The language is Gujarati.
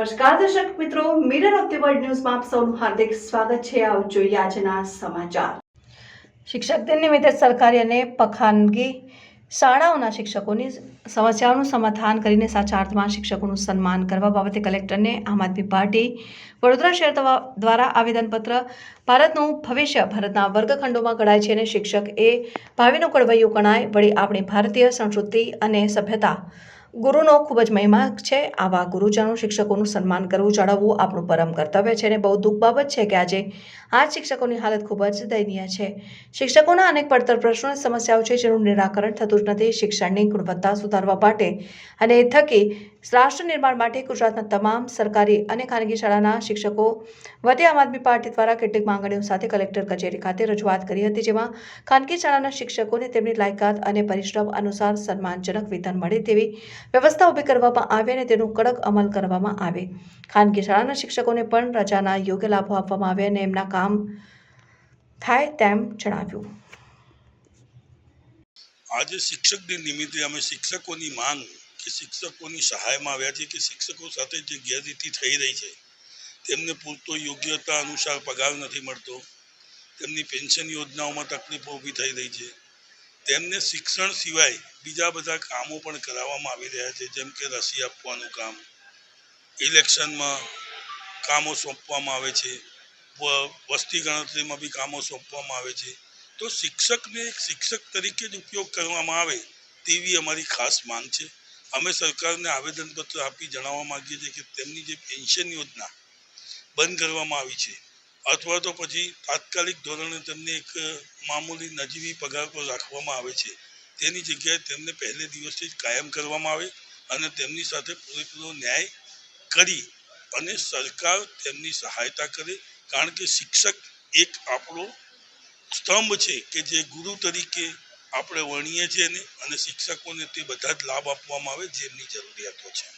નમસ્કાર, દર્શક મિત્રો. મિરર ઓફ ધ વર્લ્ડ ન્યૂઝમાં આપ સૌનું હાર્દિક સ્વાગત છે. આવો જોઈએ આજના સમાચાર. શિક્ષક દિન નિમિત્તે સરકારી અને પખાનગી શાળાઓના શિક્ષકોની સમસ્યાઓનું સમાધાન કરીને સાચા અર્થમાં શિક્ષકોનું સન્માન કરવા બાબતે કલેક્ટરને આમ આદમી પાર્ટી વડોદરા શહેર દ્વારા આવેદનપત્ર ભારતનું ભવિષ્ય ભારતના વર્ગખંડોમાં ઘડાય છે અને શિક્ષક એ ભાવિનું કડવૈયું ગણાય. વળી આપણી ભારતીય સંસ્કૃતિ અને સભ્યતા ગુરુનો ખૂબ જ મહિમા છે. આવા ગુરુજનો શિક્ષકોનું સન્માન કરવું જાળવવું આપણું પરમ કર્તવ્ય છે અને બહુ દુઃખ બાબત છે કે આજે આ શિક્ષકોની હાલત ખૂબ જ દયનીય છે. શિક્ષકોના અનેક પડતર પ્રશ્નો અને સમસ્યાઓ છે જેનું નિરાકરણ થતું જ નથી. શિક્ષણની ગુણવત્તા સુધારવા માટે અને એ થકી રાષ્ટ્ર નિર્માણ માટે ગુજરાતના તમામ સરકારી અને ખાનગી શાળાના શિક્ષકો વતી આમ આદમી પાર્ટી દ્વારા કેટલીક માંગણીઓ સાથે કલેક્ટર કચેરી ખાતે રજૂઆત કરી હતી, જેમાં ખાનગી શાળાના શિક્ષકોને તેમની લાયકાત અને પરિશ્રમ અનુસાર સન્માનજનક વેતન મળે તેવી વ્યવસ્થા ઊભી કરવામાં આવે અને તેનું કડક અમલ કરવામાં આવે. ખાનગી શાળાના શિક્ષકોને પણ રજાના યોગ્ય લાભો આપવામાં આવે અને એમના કામ થાય તેમ જણાવ્યું. આજે શિક્ષક દિન નિમિત્તે અમે શિક્ષકોની માંગ કે શિક્ષકોની સહાયમાં આવ્યા છે કે શિક્ષકો સાથે જે ગેરરીતિ થઈ રહી છે, તેમને પૂરતો યોગ્યતા અનુસાર પગાર નથી મળતો, તેમની પેન્શન યોજનાઓમાં તકલીફો ઊભી થઈ રહી છે. તેમને શિક્ષણ સિવાય બીજા બધા કામો પણ કરાવવામાં આવી રહ્યા છે, જેમ કે રસી આપવાનું કામ, ઇલેક્શનમાં કામો સોંપવામાં આવે છે વસ્તી ગણતરીમાં બી કામો સોંપવામાં આવે છે. તો શિક્ષકને એક શિક્ષક તરીકે જ ઉપયોગ કરવામાં આવે, તેવી અમારી ખાસ માંગ છે. અમે સરકારને આવેદનપત્ર આપી જણાવવા માગીએ છીએ કે તેમની જે પેન્શન યોજના બંધ કરવામાં આવી છે, અથવા તો પછી તાત્કાલિક ધોરણે તેમને એક મામૂલી નજીવી પગાર પર રાખવામાં આવે છે. તેની જગ્યાએ તેમને પહેલે દિવસથી જ કાયમ કરવામાં આવે અને તેમની સાથે પૂરેપૂરો ન્યાય કરી અને સરકાર તેમની સહાયતા કરે. કારણ કે શિક્ષક એક આપણો સ્તંભ છે કે જે ગુરુ તરીકે આપણે વણીએ છીએ અને શિક્ષકોને તે બધા જ લાભ આપવામાં આવે જેમની જરૂરિયાતો છે.